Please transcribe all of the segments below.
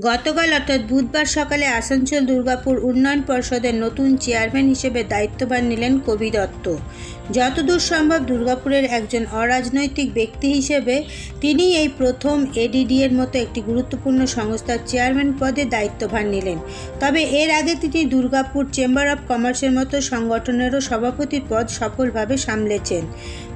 গতকাল অর্থাৎ বুধবার সকালে আসানসোল দুর্গাপুর উন্নয়ন পর্ষদের নতুন চেয়ারম্যান হিসেবে দায়িত্বভার নিলেন কবি দত্ত। যতদূর সম্ভব দুর্গাপুরের একজন অরাজনৈতিক ব্যক্তি হিসেবে তিনি এই প্রথম এডিডিএর মতো একটি গুরুত্বপূর্ণ সংস্থার চেয়ারম্যান পদে দায়িত্বভার নিলেন। তবে এর আগে তিনি দুর্গাপুর চেম্বার অব কমার্সের মতো সংগঠনেরও সভাপতির পদ সফলভাবে সামলেছেন।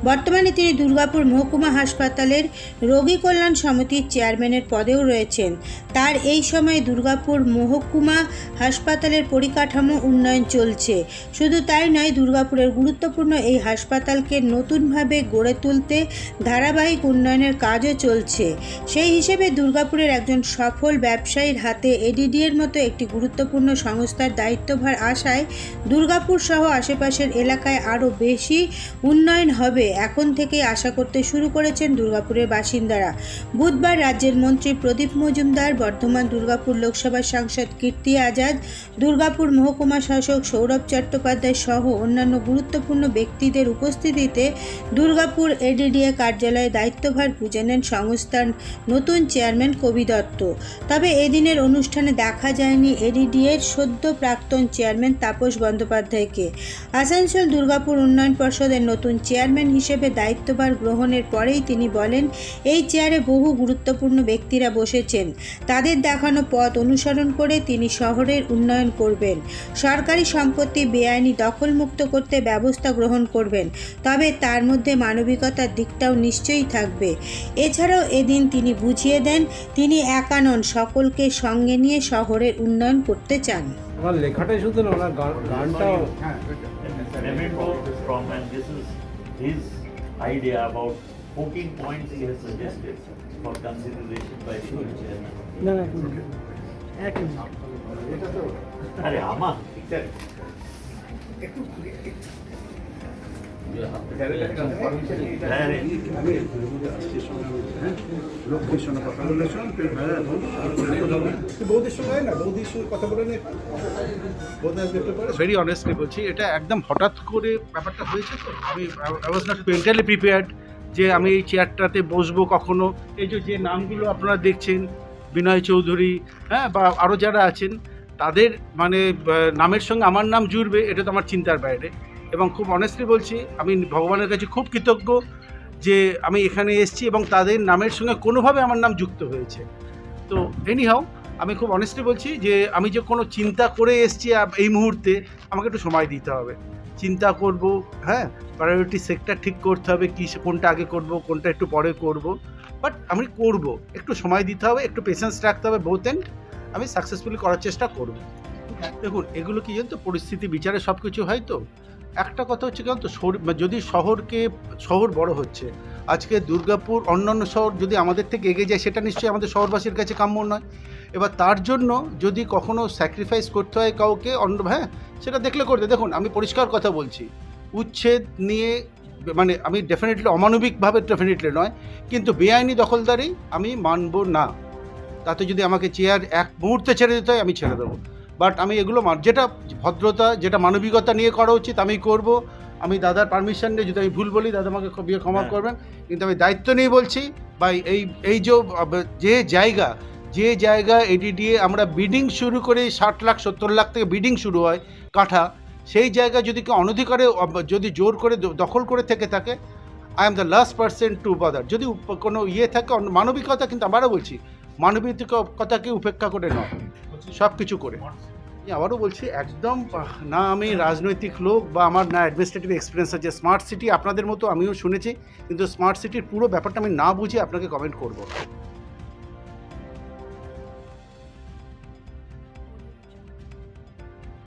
বর্তমানে তিনি দুর্গাপুর মহকুমা হাসপাতালের রোগী কল্যাণ সমিতির চেয়ারম্যানের পদেও রয়েছেন। তার এই সময়ে দুর্গাপুর মহকুমা হাসপাতালের পরিকাঠামো উন্নয়ন চলছে। শুধু তাই নয়, দুর্গাপুরের গুরুত্বপূর্ণ এই হাসপাতালকে নতুনভাবে গড়ে তুলতে ধারাবাহিক উন্নয়নের কাজও চলছে। সেই হিসেবে দুর্গাপুরের একজন সফল ব্যবসায়ীর হাতে এডিডিএর মতো একটি গুরুত্বপূর্ণ সংস্থার দায়িত্বভার আশায় দুর্গাপুর সহ আশেপাশের এলাকায় আরও বেশি উন্নয়ন হবে এখন থেকেই আশা করতে শুরু করেছেন দুর্গাপুরের বাসিন্দারা। বুধবার রাজ্যের মন্ত্রী প্রদীপ মজুমদার, বর্ধমান দুর্গাপুর লোকসভার সাংসদ কীর্তি আজাদ, দুর্গাপুর মহকুমা শাসক সৌরভ চট্টোপাধ্যায় সহ অন্যান্য গুরুত্বপূর্ণ ব্যক্তিদের উপস্থিতিতে দুর্গাপুর এডিডিএ কার্যালয়ে দায়িত্বভার বুঝে নেন সংস্থার নতুন চেয়ারম্যান কবি দত্ত। তবে এদিনের অনুষ্ঠানে দেখা যায়নি এডিডিএর সদ্য প্রাক্তন চেয়ারম্যান তাপস বন্দ্যোপাধ্যায়কে। আসানসোল দুর্গাপুর উন্নয়ন পর্ষদের নতুন চেয়ারম্যান হিসেবে দায়িত্বভার গ্রহণের পরেই তিনি বলেন এই চেয়ারে বহু গুরুত্বপূর্ণ ব্যক্তিরা বসেছেন তাদের দেখানো পথ অনুসরণ করে তিনি শহরের উন্নয়ন করবেন সরকারি সম্পত্তি বেআইনি দখলমুক্ত করতে ব্যবস্থা গ্রহণ করবেন তবে তার মধ্যে মানবিকতার দিকটাও নিশ্চয়ই থাকবে এছাড়াও এদিন তিনি বুঝিয়ে দেন তিনি একা নন সকলকে সঙ্গে নিয়ে শহরের উন্নয়ন করতে চান আমার লেখাটাই শুধু না ওনার গানটাও memento from and this is his idea about 14 points he has suggested for consideration by the new chairman. আরে আমার হ্যাঁ রে। লোকের সঙ্গে কথা বলে শোন তুই ভাইয়া এখন বৌদির সঙ্গে হয় না বৌদির সঙ্গে কথা বলে নে বৌদি আসবে একটু পরে ভেরি অনেস্টলি বলছি, এটা একদম হঠাৎ করে ব্যাপারটা হয়েছে তো? আমি I was not mentally prepared যে আমি এই চেয়ারটাতে বসবো কখনো। এই যে যে নামগুলো আপনারা দেখছেন, বিনয় চৌধুরী হ্যাঁ বা আরও যারা আছেন, তাদের মানে নামের সঙ্গে আমার নাম জুড়বে, এটা তো আমার চিন্তার বাইরে। এবং খুব অনেস্টলি বলছি আমি ভগবানের কাছে খুব কৃতজ্ঞ যে আমি এখানে এসেছি এবং তাদের নামের সঙ্গে কোনোভাবে আমার নাম যুক্ত হয়েছে। তো এনিহাও আমি খুব অনেস্টলি বলছি যে আমি যে কোনো চিন্তা করে এসেছি এই মুহূর্তে আমাকে একটু সময় দিতে হবে। চিন্তা করব হ্যাঁ প্রায়োরিটি সেক্টর ঠিক করতে হবে কী কোনটা আগে করব কোনটা একটু পরে করব। বাট আমি করব একটু সময় দিতে হবে একটু পেশেন্স রাখতে হবে বোথ এন্ড আমি সাকসেসফুলি করার চেষ্টা করব। দেখুন এগুলো কি জানেন তো পরিস্থিতি বিচারে সব কিছু হয় তো? একটা কথা হচ্ছে কেন তো যদি শহরকে, শহর বড় হচ্ছে, আজকে দুর্গাপুর অন্যান্য শহর যদি আমাদের থেকে এগিয়ে যায়, সেটা নিশ্চয়ই আমাদের শহরবাসীর কাছে কাম্য নয়। এবার তার জন্য যদি কখনো স্যাক্রিফাইস করতে হয় কাউকে, অন্য হ্যাঁ সেটা দেখলে করতে দেখুন, আমি পরিষ্কার কথা বলছি, উচ্ছেদ নিয়ে মানে আমি ডেফিনেটলি অমানবিকভাবে ডেফিনেটলি নয়, কিন্তু বেআইনি দখলদারি আমি মানব না। তাতে যদি আমাকে চেয়ার এক মুহূর্তে ছেড়ে দিতে হয়, আমি ছেড়ে দেবো। বাট আমি এগুলো যেটা ভদ্রতা যেটা মানবিকতা নিয়ে করা উচিত আমি করব। আমি দাদার পারমিশন নিয়ে যদি আমি ভুল বলি দাদা আমাকে ক্ষমা হ্যাঁ। করবেন। কিন্তু আমি দায়িত্ব নিয়ে বলছি বা এই এই যে জায়গা যে জায়গা এডিডিএ আমরা বিডিং শুরু করে ষাট লাখ সত্তর লাখ থেকে বিডিং শুরু হয় কাঠা সেই জায়গা যদি কেউ অনধিকারে যদি জোর করে দখল করে থেকে থাকে I am the last person to bother যদি কোনো ইয়ে থাকে মানবিকতা কিন্তু আবারও বলছি মানবিকতাকে উপেক্ষা করে নয়। সব কিছু করে আবারও বলছি, একদম না আমি রাজনৈতিক লোক বা আমার না অ্যাডমিনিস্ট্রেটিভ এক্সপিরিয়েন্স আছে। স্মার্ট সিটি আপনাদের মতো আমিও শুনেছি, কিন্তু স্মার্ট সিটির পুরো ব্যাপারটা আমি না বুঝে আপনাকে কমেন্ট করব।